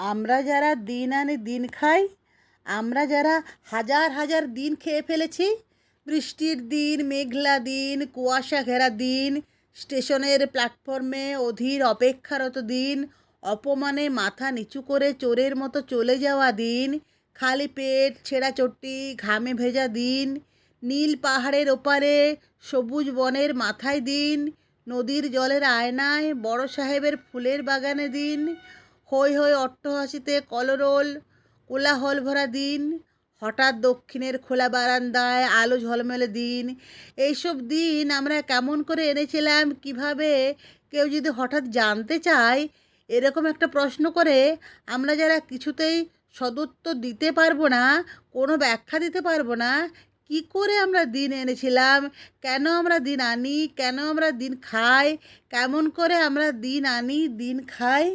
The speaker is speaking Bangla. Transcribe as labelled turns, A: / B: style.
A: আমরা যারা দিন আনি দিন খাই, আমরা যারা হাজার হাজার দিন খেয়ে ফেলেছি, বৃষ্টির দিন, মেঘলা দিন, কুয়াশা ঘেরা দিন, স্টেশনের প্ল্যাটফর্মে অধীর অপেক্ষারত দিন, অপমানে মাথা নিচু করে চোরের মতো চলে যাওয়া দিন, খালি পেট ছেঁড়া চটি ঘামে ভেজা দিন, নীল পাহাড়ের ওপারে সবুজ বনের মাথায় দিন, নদীর জলের আয়নায় বড় সাহেবের ফুলের বাগানে দিন হই হই অট্টহাসিতে কলরোল, কোলাহল ভরা দিন, হঠাৎ দক্ষিণের খোলা বারান্দায় আলো ঝলমলে দিন। এইসব দিন আমরা কেমন করে এনেছিলাম, কীভাবে কেউ যদি হঠাৎ জানতে চায়, এরকম একটা প্রশ্ন করে আমরা যারা কিছুতেই সদুত্তর দিতে পারব না, কোনো ব্যাখ্যা দিতে পারব না, কি করে আমরা দিন এনেছিলাম, কেন আমরা দিন আনি, কেন আমরা দিন খাই, কেমন করে আমরা দিন আনি, দিন খাই?